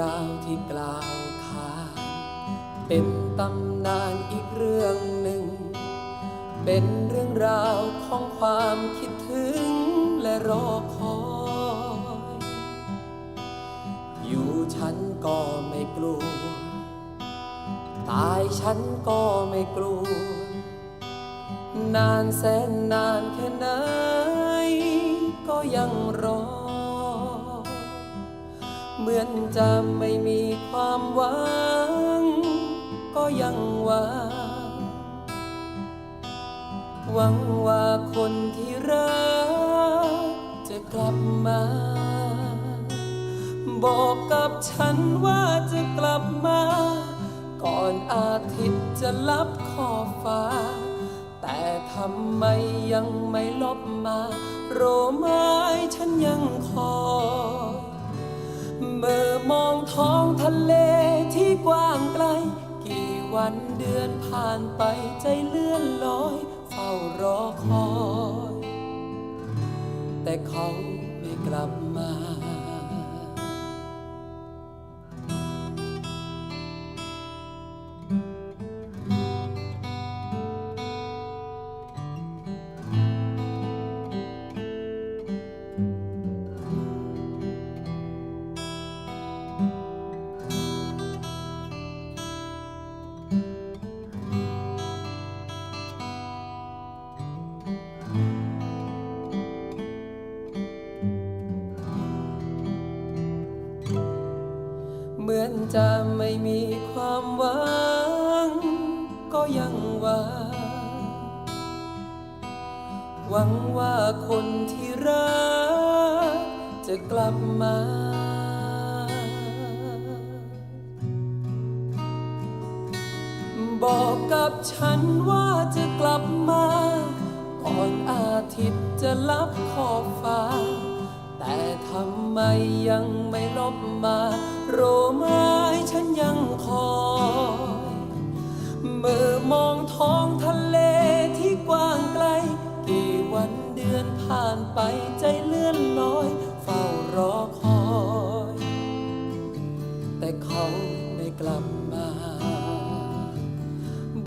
ราวที่กล่าวขานเป็นตำนานอีกเรื่องหนึ่ง เป็นเรื่องราวของความคิดถึงและรอคอย อยู่ฉันก็ไม่กลัว ตายฉันก็ไม่กลัว นานแสนนานแค่ไหนก็ยังรอ เหมือนจะไม่มีความหวัง ก็ยังหวังหวังว่าคนที่รักจะกลับมา บอกกับฉันว่าจะกลับมา ก่อนอาทิตย์จะลับขอบฟ้า แต่ทำไมยังไม่ลบมา โรไม้ฉันยังคอย มอมองท้องทะเลที่กว้างไกล กี่วันเดือนผ่านไปใจเลื่อนลอย เฝ้ารอคอย แต่เขาไม่กลับ อนจะไม่มีความหวัง ก็ยังหวังหวังว่าคนที่รัก จะกลับมาบอกกับฉันว่าจะกลับมาก่อนอาทิตย์จะลับขอบฟ้า แต่ทำไมยังไม่ลบมาโรม้ฉั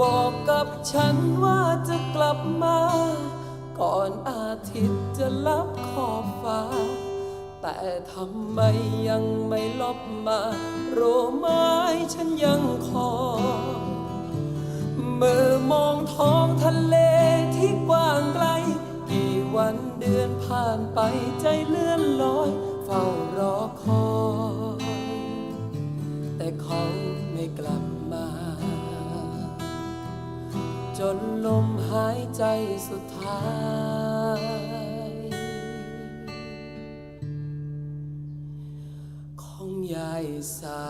บอกกับฉันว่าจะกลับมา ก่อนอาทิตย์จะลับขอบฟ้า แต่ทำไมยังไม่ลบมา โรไม้ฉันยังคอเมื่อมองท้องทะเลที่กว้างไกล กี่วันเดือนผ่านไปใจเลื่อนลอย เฝ้ารอคอย แต่เขาไม่กลับ จนลมหายใจสุดท้าย ของยายสา